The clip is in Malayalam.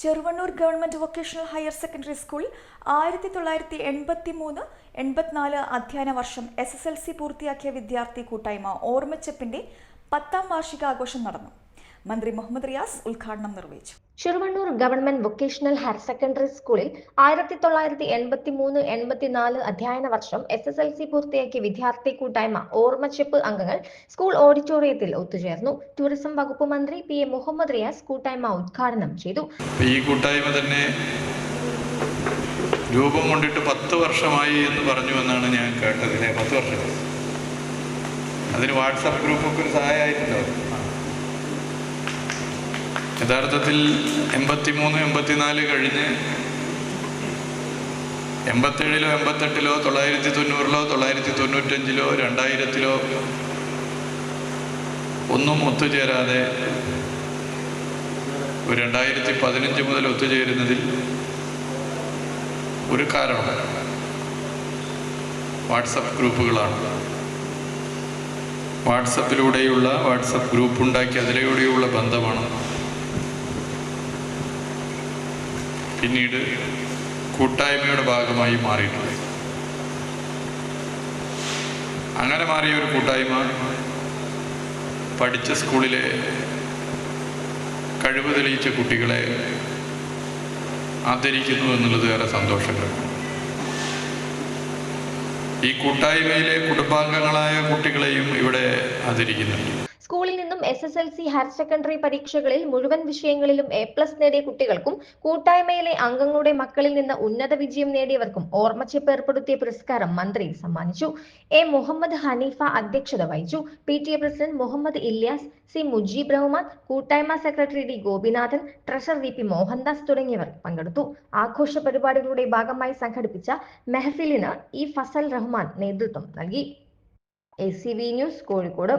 Cheruvannur government vocational higher secondary school ആയിരത്തി തൊള്ളായിരത്തി എൺപത്തി മൂന്ന് എൺപത്തിനാല് അധ്യയന വർഷം എസ് എസ് എൽ സി പൂർത്തിയാക്കിയ വിദ്യാർത്ഥി കൂട്ടായ്മ ഓർമ്മച്ചപ്പിന്റെ പത്താം വാർഷികാഘോഷം നടന്നു. മന്ത്രി മുഹമ്മദ് റിയാസ് ഉദ്ഘാടനം നിർവഹിച്ചു. Cheruvannur government vocational higher secondary സ്കൂളിൽ ആയിരത്തി തൊള്ളായിരത്തി എൺപത്തി മൂന്ന് എൺപത്തിനാല് അധ്യയന വർഷം എസ് എസ് എൽ സി പൂർത്തിയാക്കിയ വിദ്യാർത്ഥി കൂട്ടായ്മ ഓർമ്മച്ചെപ്പ് അംഗങ്ങൾ സ്കൂൾ ഓഡിറ്റോറിയത്തിൽ ഒത്തുചേർന്നു. ടൂറിസം വകുപ്പ് മന്ത്രി പി എ മുഹമ്മദ് റിയാസ് കൂട്ടായ്മ ഉദ്ഘാടനം ചെയ്തു. ഈ കൂട്ടായ്മ തന്നെ രൂപം കൊണ്ടിട്ട് പത്ത് വർഷമായി എന്ന് പറഞ്ഞു എന്നാണ് ഞാൻ കേട്ടത്. പത്ത് വർഷം. അതിന് വാട്സാപ്പ് ഗ്രൂപ്പൊക്കെ ഒരു സഹായമായിട്ടുണ്ടോ യഥാർത്ഥത്തിൽ എൺപത്തി മൂന്ന് എൺപത്തിനാല് കഴിഞ്ഞ് എൺപത്തേഴിലോ എൺപത്തെട്ടിലോ തൊള്ളായിരത്തി തൊണ്ണൂറിലോ തൊള്ളായിരത്തി തൊണ്ണൂറ്റഞ്ചിലോ രണ്ടായിരത്തിലോ ഒന്നും ഒത്തുചേരാതെ ഒരു രണ്ടായിരത്തി പതിനഞ്ച് മുതൽ ഒത്തുചേരുന്നതിൽ ഒരു കാരണം വാട്സപ്പ് ഗ്രൂപ്പുകളാണ്. വാട്സപ്പിലൂടെയുള്ള വാട്സപ്പ് ഗ്രൂപ്പ് ഉണ്ടാക്കി അതിലൂടെയുള്ള ബന്ധമാണ് പിന്നീട് കൂട്ടായ്മയുടെ ഭാഗമായി മാറിയിട്ടുണ്ട്. അങ്ങനെ മാറിയ ഒരു കൂട്ടായ്മ പഠിച്ച സ്കൂളിലെ കഴിവ് തെളിയിച്ച കുട്ടികളെ ആദരിക്കുന്നു എന്നുള്ളത് ഏറെ സന്തോഷകരമാണ് ഈ കൂട്ടായ്മയിലെ കുടുംബാംഗങ്ങളായ കുട്ടികളെയും ഇവിടെ ആദരിക്കുന്നുണ്ട്. സ്കൂളിൽ S S L C higher secondary പരീക്ഷകളിൽ മുഴുവൻ വിഷയങ്ങളിലും എ പ്ലസ് നേടിയ കുട്ടികൾക്കും കൂട്ടായ്മയിലെ അംഗങ്ങളുടെ മക്കളിൽ നിന്ന് ഉന്നത വിജയം നേടിയവർക്കും ഓർമ്മച്ചെപ്പ് ഏർപ്പെടുത്തിയ പുരസ്കാരം മന്ത്രി സമ്മാനിച്ചു. എ മുഹമ്മദ് ഹനീഫ അധ്യക്ഷത വഹിച്ചു. P T A president Muhammad Ilyas C Mujeeb Rahman കൂട്ടായ്മ secretary D Gopinathan treasurer V P Mohandas തുടങ്ങിയവർ പങ്കെടുത്തു. ആഘോഷ പരിപാടികളുടെ ഭാഗമായി സംഘടിപ്പിച്ച മെഹഫിലിന് ഇ ഫസൽ റഹ്മാൻ നേതൃത്വം നൽകി. A C V news Kozhikode.